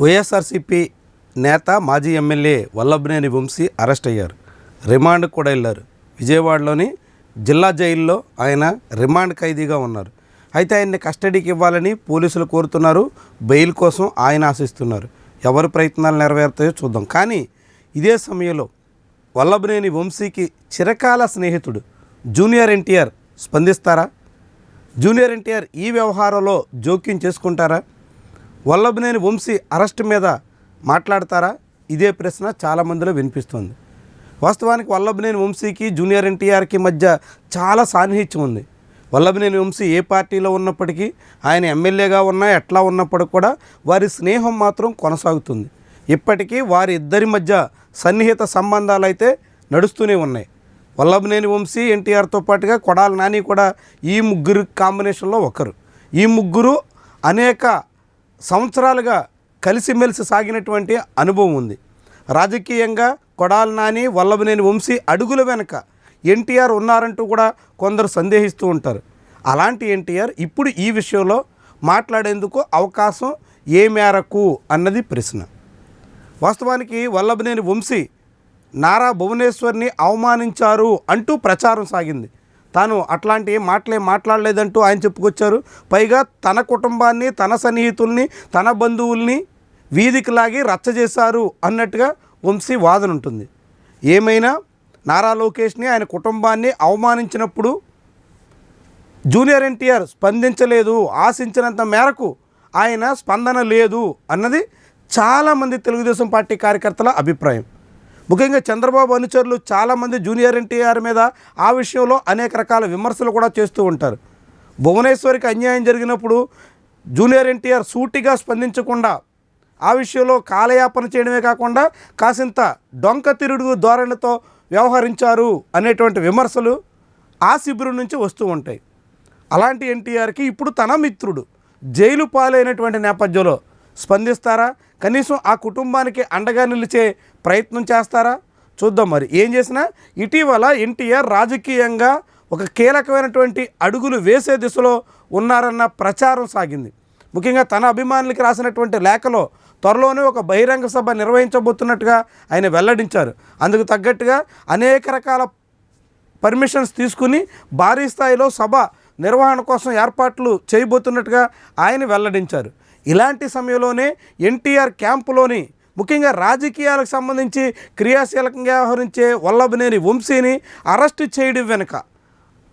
వైఎస్ఆర్సీపీ నేత మాజీ MLA Vallabhaneni Vamsi arrest అయ్యారు. రిమాండ్ కూడా వెళ్ళారు. విజయవాడలోని జిల్లా జైల్లో ఆయన రిమాండ్ ఖైదీగా ఉన్నారు. అయితే ఆయన్ని కస్టడీకి ఇవ్వాలని పోలీసులు కోరుతున్నారు. బెయిల్ కోసం ఆయన ఆశిస్తున్నారు. ఎవరి ప్రయత్నాలు నెరవేరుతాయో చూద్దాం. కానీ ఇదే సమయంలో వల్లభనేని వంశీకి చిరకాల స్నేహితుడు జూనియర్ ఎన్టీఆర్ స్పందిస్తారా? జూనియర్ ఎన్టీఆర్ ఈ వ్యవహారంలో జోక్యం చేసుకుంటారా? వల్లభనేని వంశీ అరెస్ట్ మీద మాట్లాడతారా? ఇదే ప్రశ్న చాలామందిలో వినిపిస్తుంది. వాస్తవానికి వల్లభనేని వంశీకి జూనియర్ ఎన్టీఆర్కి మధ్య చాలా సాన్నిహిత్యం ఉంది. వల్లభనేని వంశీ ఏ పార్టీలో ఉన్నప్పటికీ ఆయన ఎమ్మెల్యేగా ఉన్నా ఎట్లా ఉన్నప్పటికీ కూడా వారి స్నేహం మాత్రం కొనసాగుతుంది. ఇప్పటికీ వారి ఇద్దరి మధ్య సన్నిహిత సంబంధాలు అయితే నడుస్తూనే ఉన్నాయి. వల్లభనేని వంశీ ఎన్టీఆర్తో పాటుగా కొడాల నాని కూడా ఈ ముగ్గురు కాంబినేషన్లో ఒకరు. ఈ ముగ్గురు అనేక సంవత్సరాలుగా కలిసిమెలిసి సాగినటువంటి అనుభవం ఉంది. రాజకీయంగా కొడాలి నాని వల్లభనేని వంశీ అడుగుల వెనక ఎన్టీఆర్ ఉన్నారంటూ కూడా కొందరు సందేహిస్తూ ఉంటారు. అలాంటి ఎన్టీఆర్ ఇప్పుడు ఈ విషయంలో మాట్లాడేందుకు అవకాశం ఏ మేరకు అన్నది ప్రశ్న. వాస్తవానికి వల్లభనేని వంశీ నారా భువనేశ్వర్ని అవమానించారు అంటూ ప్రచారం సాగింది. తాను అట్లాంటి మాటలే మాట్లాడలేదంటూ ఆయన చెప్పుకొచ్చారు. పైగా తన కుటుంబాన్ని తన సన్నిహితుల్ని తన బంధువుల్ని వీధికి లాగి రచ్చ చేశారు అన్నట్టుగా వంశీ వాదన ఉంటుంది. ఏమైనా నారా లోకేష్ని ఆయన కుటుంబాన్ని అవమానించినప్పుడు జూనియర్ ఎన్టీఆర్ స్పందించలేదు ఆశించినంత మేరకు ఆయన స్పందన లేదు అన్నది చాలామంది తెలుగుదేశం పార్టీ కార్యకర్తల అభిప్రాయం. ముఖ్యంగా చంద్రబాబు అనుచరులు చాలామంది జూనియర్ ఎన్టీఆర్ మీద ఆ విషయంలో అనేక రకాల విమర్శలు కూడా చేస్తూ ఉంటారు. భువనేశ్వరికి అన్యాయం జరిగినప్పుడు జూనియర్ ఎన్టీఆర్ సూటిగా స్పందించకుండా ఆ విషయంలో కాలయాపన చేయడమే కాకుండా కాసింత డొంక తిరుడు ధోరణితో వ్యవహరించారు అనేటువంటి విమర్శలు ఆ శిబిరం నుంచి వస్తూ ఉంటాయి. అలాంటి ఎన్టీఆర్కి ఇప్పుడు తన మిత్రుడు జైలు పాలైనటువంటి నేపథ్యంలో స్పందిస్తారా? కనీసం ఆ కుటుంబానికి అండగా నిలిచే ప్రయత్నం చేస్తారా? చూద్దాం మరి. ఏం చేసినా ఇటీవల ఎన్టీఆర్ రాజకీయంగా ఒక కీలకమైనటువంటి అడుగులు వేసే దిశలో ఉన్నారన్న ప్రచారం సాగింది. ముఖ్యంగా తన అభిమానులకి రాసినటువంటి లేఖలో త్వరలోనే ఒక బహిరంగ సభ నిర్వహించబోతున్నట్టుగా ఆయన వెల్లడించారు. అందుకు తగ్గట్టుగా అనేక రకాల పర్మిషన్స్ తీసుకుని భారీ స్థాయిలో సభ నిర్వహణ కోసం ఏర్పాట్లు చేయబోతున్నట్టుగా ఆయన వెల్లడించారు. ఇలాంటి సమయంలోనే ఎన్టీఆర్ క్యాంపులోని ముఖ్యంగా రాజకీయాలకు సంబంధించి క్రియాశీలకంగా వ్యవహరించే వల్లభనేని వంశీని అరెస్టు చేయడం వెనుక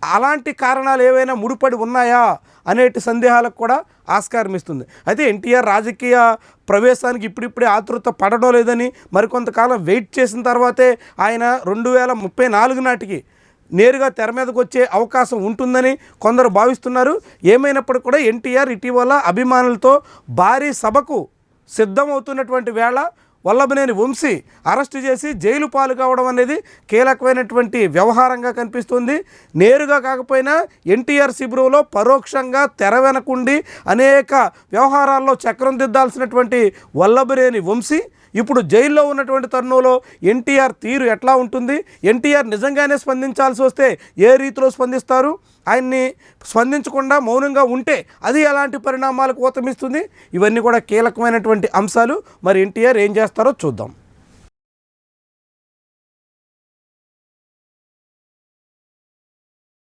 అలాంటి కారణాలు ఏవైనా ముడిపడి ఉన్నాయా అనేటి సందేహాలకు కూడా ఆస్కారం ఇస్తుంది. అయితే ఎన్టీఆర్ రాజకీయ ప్రవేశానికి ఇప్పుడిప్పుడే ఆతృత పడడం లేదని మరికొంతకాలం వెయిట్ చేసిన తర్వాతే ఆయన రెండు వేల ముప్పై నాలుగు నాటికి నేరుగా తెర మీదకు వచ్చే అవకాశం ఉంటుందని కొందరు భావిస్తున్నారు. ఏమైనప్పటికీ కూడా ఎన్టీఆర్ ఇటీవల అభిమానులతో భారీ సభకు సిద్ధమవుతున్నటువంటి వేళ వల్లభనేని వంశీ అరెస్టు చేసి జైలు పాలు కావడం అనేది కీలకమైనటువంటి వ్యవహారంగా కనిపిస్తుంది. నేరుగా కాకపోయినా ఎన్టీఆర్ శిబిరంలో పరోక్షంగా తెర వెనకుండి అనేక వ్యవహారాల్లో చక్రం దిద్దాల్సినటువంటి వల్లభనేని వంశీ ఇప్పుడు జైల్లో ఉన్నటువంటి తరుణంలో ఎన్టీఆర్ తీరు ఎట్లా ఉంటుంది? ఎన్టీఆర్ నిజంగానే స్పందించాల్సి వస్తే ఏ రీతిలో స్పందిస్తారు? ఆయన్ని స్పందించకుండా మౌనంగా ఉంటే అది ఎలాంటి పరిణామాలకు ఊతమిస్తుంది? ఇవన్నీ కూడా కీలకమైనటువంటి అంశాలు. మరి ఎన్టీఆర్ ఏం చేస్తారో చూద్దాం.